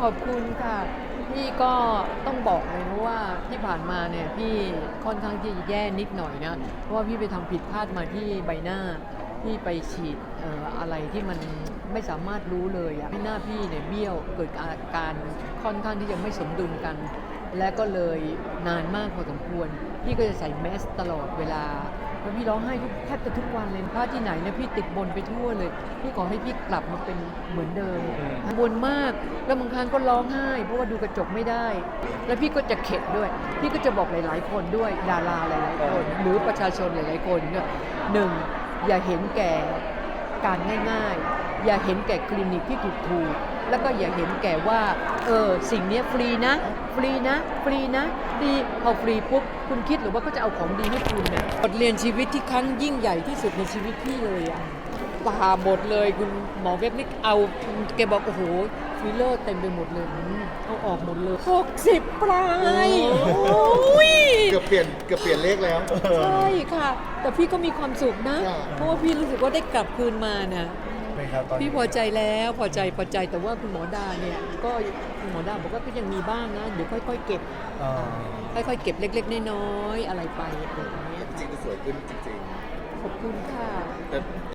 ขอบคุณค่ะพี่ก็ต้องบอกเลยนะว่าที่ผ่านมาเนี่ยพี่ค่อนข้างที่จะแย่นิดหน่อยนะเพราะว่าพี่ไปทำผิดพลาดมาที่ใบหน้าพี่ไปฉีดอออะไรที่มันไม่สามารถรู้เลยอะที่หน้าพี่เนี่ยเบี้ยวเกิดอาการค่อนข้างที่จะไม่สมดุลกัน และก็เลยนานมากพอสมควร พี่ก็จะใส่แมสตลอดเวลา แล้วพี่ร้องไห้ทุกแทบจะทุกวันเลยพลาดที่ไหนเนี่ยพี่ติดบนไปทั่วเลย พี่ขอให้พี่กลับมาเป็นเหมือนเดิมบนมาก แล้วบางครั้งก็ร้องไห้ เพราะว่าดูกระจกไม่ได้ แล้วพี่ก็จะเข็ดด้วย พี่ก็จะบอกหลาย ๆ คนด้วยดาราหลาย ๆ คน หรือประชาชนหลาย ๆ คนเนี่ยหนึ่งอย่าเห็นแก่ การง่ายๆ อย่าเห็นแก่คลินิกที่ถูกๆแล้วก็อย่าเห็นแก่ว่า เออ สิ่งนี้ฟรีนะ ฟรีนะ ฟรีนะดีพอฟรีปุ๊บ คุณคิดหรือว่าก็จะเอาของดีให้คุณเนี่ยบทเรียนชีวิตที่ครั้งยิ่งใหญ่ที่สุดในชีวิตพี่เลยอะป่าหมดเลยคุณหมอเว็บนี่เอาแกบอกโอ้โหฟิลเลอร์เต็มไปหมดเลยเอาออกหมดเลย60ปลาย เกือบเปลี่ยนเกือบเปลี่ยนเลขแล้ว ใช่ค่ะ แต่พี่ก็มีความสุขนะค่ะเพราะว่าพี่รู้สึกว่าได้กลับคืนมานะเป็นครับตอนนี้พี่พอใจแล้วพอใจพอใจแต่ว่าคุณหมอดาเนี่ยก็คุณหมอดาบอกว่าก็ยังมีบ้างนะเดี๋ยวค่อย ๆ เก็บอ่าค่อยๆเก็บเล็กๆน้อยๆอะไรไปอะไรอย่างเงี้ยจริงๆก็สวยขึ้นจริงขอบคุณค่ะ ๆแต่